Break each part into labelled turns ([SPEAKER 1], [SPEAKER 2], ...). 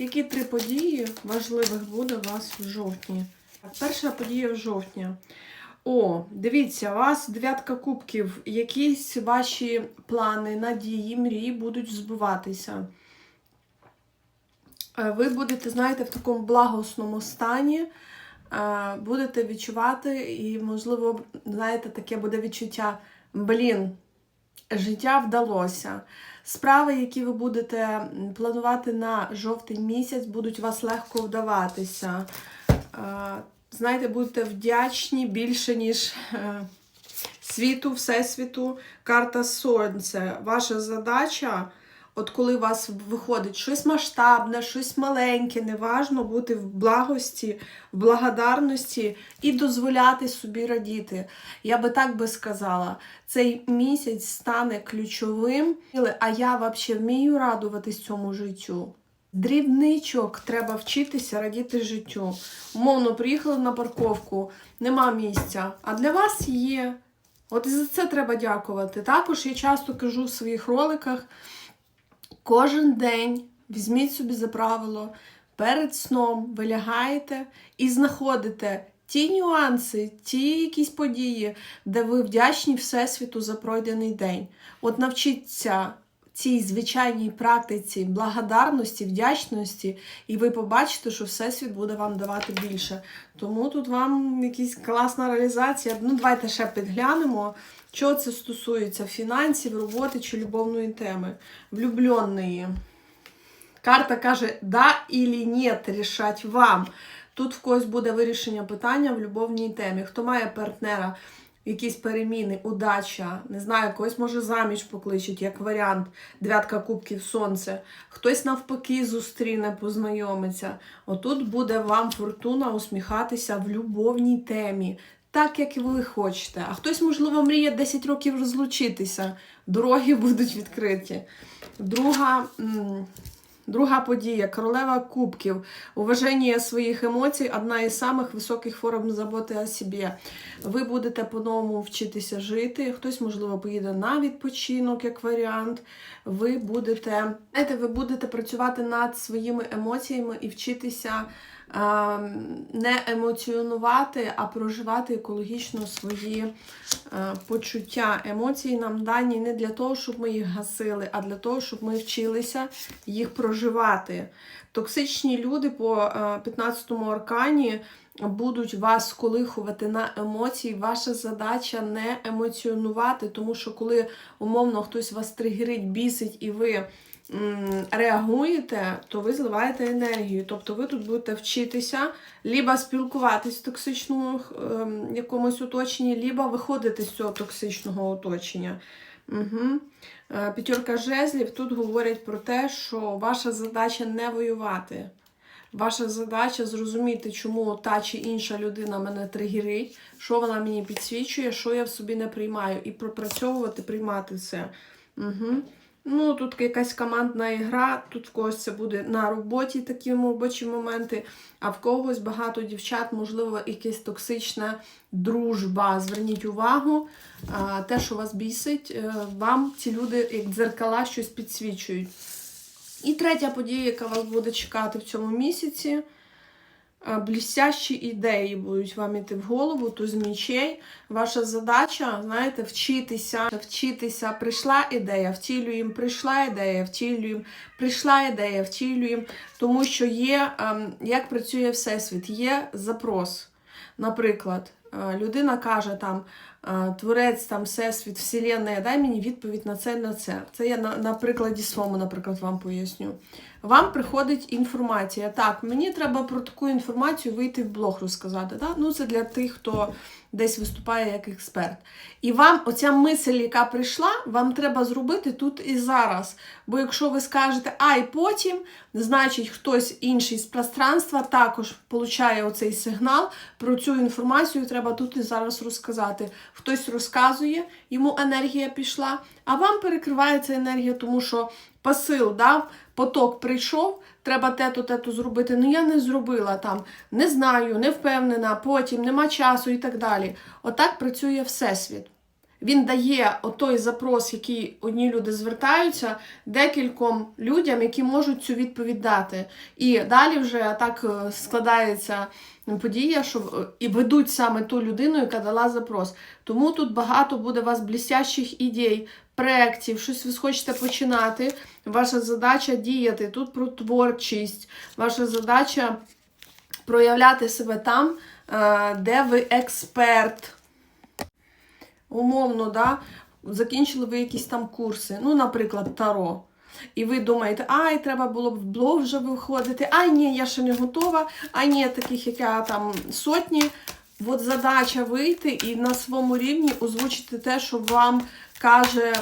[SPEAKER 1] Які три події важливих буде у вас в жовтні? Перша подія в жовтні. О, дивіться, у вас дев'ятка кубків. Якісь ваші плани, надії, мрії будуть збуватися. Е, Ви будете, знаєте, в такому благосному стані, е, будете відчувати, і, можливо, знаєте, таке буде відчуття: блін, життя вдалося. Справи, які ви будете планувати на жовтий місяць, будуть вас легко вдаватися. Е, Знаєте, будете вдячні більше, ніж е, світу, всесвіту, карта сонця. Ваша задача, от коли у вас виходить щось масштабне, щось маленьке, неважно бути в благості, в благодарності і дозволяти собі радіти. Я би так би сказала, цей місяць стане ключовим, а я взагалі вмію радуватись цьому життю. Дрібничок треба вчитися радіти життю. Умовно, приїхали на парковку, нема місця, а для вас є. От і за це треба дякувати. Також я часто кажу в своїх роликах: кожен день візьміть собі за правило, перед сном ви лягаєте і знаходите ті нюанси, ті якісь події, де ви вдячні Всесвіту за пройдений день. От навчіться цій звичайній практиці благодарності, вдячності, і ви побачите, що Всесвіт буде вам давати більше. Тому тут вам якась класна реалізація. Ну, давайте ще підглянемо, чого це стосується фінансів, роботи чи любовної теми. Влюбленої. Карта каже, да или нет, рішать вам. Тут в когось буде вирішення питання в любовній темі. Хто має партнера, якісь переміни, удача, не знаю, когось може заміж покличуть, як варіант, дев'ятка кубків сонце. Хтось навпаки зустріне, познайомиться. Отут буде вам фортуна усміхатися в любовній темі. Так, як ви хочете. А хтось, можливо, мріє 10 років розлучитися. Дороги будуть відкриті. Друга. Друга подія королева кубків. Уваження своїх емоцій одна із самих високих форм заботи о собі. Ви будете по-новому вчитися жити. Хтось, можливо, поїде на відпочинок як варіант. Ви будете, знаєте, ви будете працювати над своїми емоціями і вчитися не емоціонувати, а проживати екологічно свої е, почуття. Емоції нам дані не для того, щоб ми їх гасили, а для того, щоб ми вчилися їх проживати. Токсичні люди по 15-му аркані будуть вас сколихувати на емоції. Ваша задача не емоціонувати, тому що коли умовно хтось вас тригерить, бісить і ви реагуєте, то ви зливаєте енергію. Тобто ви тут будете вчитися, либо спілкуватись в токсичному ем, якомусь оточенні, либо виходити з цього токсичного оточення. Угу. П'ятерка жезлів тут говорять про те, що ваша задача не воювати. Ваша задача зрозуміти, чому та чи інша людина мене тригерить, що вона мені підсвічує, що я в собі не приймаю, і пропрацьовувати, приймати це. Угу. Ну, тут якась командна ігра, тут в когось це буде на роботі такі робочі моменти, а в когось багато дівчат, можливо, якась токсична дружба. Зверніть увагу, те, що вас бісить, е, вам ці люди, як дзеркала, щось підсвічують. І третя подія, яка вас буде чекати в цьому місяці. Е, Блістящі ідеї будуть вам іти в голову, туз мічей. Ваша задача, знаєте, вчитися, вчитися. Прийшла ідея, втілюємо, прийшла ідея, втілюємо, прийшла ідея, втілюємо. Тому що є, ем, як працює Всесвіт, є запрос. Наприклад, людина каже там, е, творець, там, всесвіт, вселенная, дай мені відповідь на це, на це. Це я на, на прикладі своєму, наприклад, вам поясню. Вам приходить інформація. Так, мені треба про таку інформацію вийти в блог розказати. Да? Ну, це для тих, хто десь виступає як експерт. І вам оця мисль, яка прийшла, вам треба зробити тут і зараз. Бо якщо ви скажете, а і потім, значить хтось інший з пространства також получає оцей сигнал. Про цю інформацію треба тут і зараз розказати. Хтось розказує, йому енергія пішла, а вам перекривається енергія, тому що посил дав, поток прийшов, треба те-то, те-то зробити. Ну я не зробила там, не знаю, не впевнена, потім нема часу і так далі. Отак працює Всесвіт. Він дає отой запрос, який одні люди звертаються, декільком людям, які можуть цю відповідь дати. І далі вже так е, складається подія, що і ведуть саме ту людину, яка дала запрос. Тому тут багато буде у вас блістящих ідей, проєктів, щось ви хочете починати. Ваша задача діяти. Тут про творчість, ваша задача проявляти себе там, е, де ви експерт. Умовно, да? закінчили ви якісь там курси, ну, наприклад, Таро. І ви думаєте, ай, треба було б в блог вже виходити, ай, ні, я ще не готова, ай, ні, таких, як я там сотні. От задача вийти і на своєму рівні озвучити те, що вам каже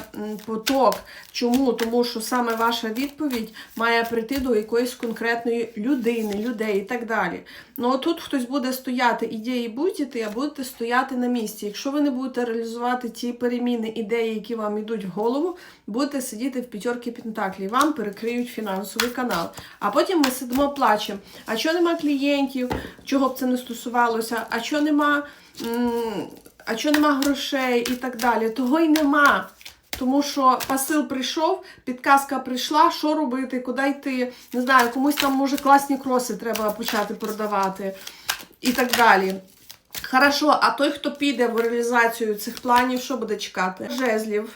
[SPEAKER 1] поток. Чому? Тому що саме ваша відповідь має прийти до якоїсь конкретної людини, людей і так далі. Ну от тут хтось буде стояти ідеї будь-яти, а будете стояти на місці. Якщо ви не будете реалізувати ті переміни, ідеї, які вам йдуть в голову, будете сидіти в п'ятерки пентаклів, вам перекриють фінансовий канал. А потім ми сидимо плачемо. А чого нема клієнтів, чого б це не стосувалося, а чого нема. А чого нема грошей і так далі. Того й нема. Тому що посил прийшов, підказка прийшла, що робити, куди йти. Не знаю, комусь там може класні кроси треба почати продавати і так далі. Хорошо, а той, хто піде в реалізацію цих планів, що буде чекати? Жезлів.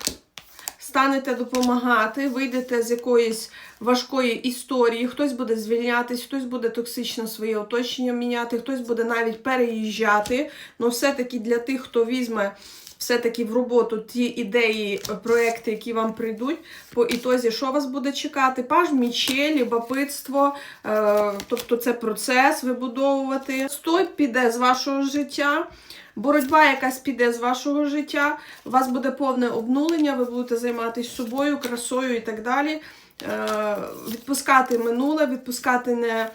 [SPEAKER 1] Станете допомагати, вийдете з якоїсь важкої історії, хтось буде звільнятись, хтось буде токсично своє оточення міняти, хтось буде навіть переїжджати. Ну, все-таки для тих, хто візьме все-таки в роботу ті ідеї, проекти, які вам прийдуть, по ітозі, що вас буде чекати? Паж міче, любопитство, е, тобто це процес вибудовувати. Стой піде з вашого життя. Боротьба якась піде з вашого життя, у вас буде повне обнулення, ви будете займатися собою, красою і так далі. Е, відпускати минуле, відпускати не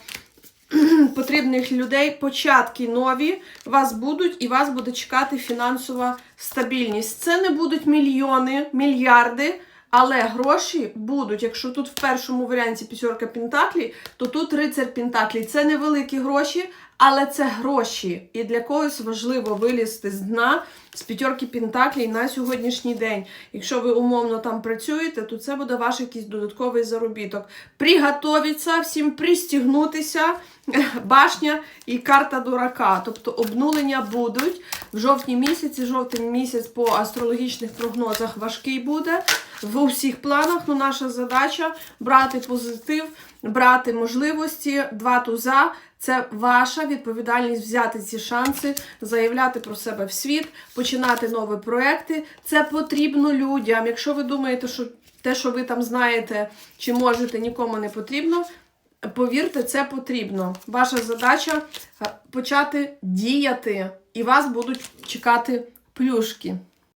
[SPEAKER 1] потрібних людей, початки нові вас будуть, і вас буде чекати фінансова стабільність. Це не будуть мільйони, мільярди. Але гроші будуть, якщо тут в першому варіанті п'ятерка пентаклі, то тут рицар пентаклі. Це невеликі гроші, але це гроші. І для когось важливо вилізти з дна з п'ятерки пентаклей на сьогоднішній день. Якщо ви умовно там працюєте, то це буде ваш якийсь додатковий заробіток. Приготовіться, всім пристігнутися, башня і карта дурака. Тобто обнулення будуть. В жовтні місяці, жовтень місяць по астрологічних прогнозах важкий буде. В усіх планах ну, наша задача брати позитив, брати можливості, два туза. Це ваша відповідальність взяти ці шанси, заявляти про себе в світ, починати нові проекти. Це потрібно людям. Якщо ви думаєте, що те, що ви там знаєте чи можете, нікому не потрібно. Повірте, це потрібно. Ваша задача е, почати діяти, і вас будуть чекати плюшки.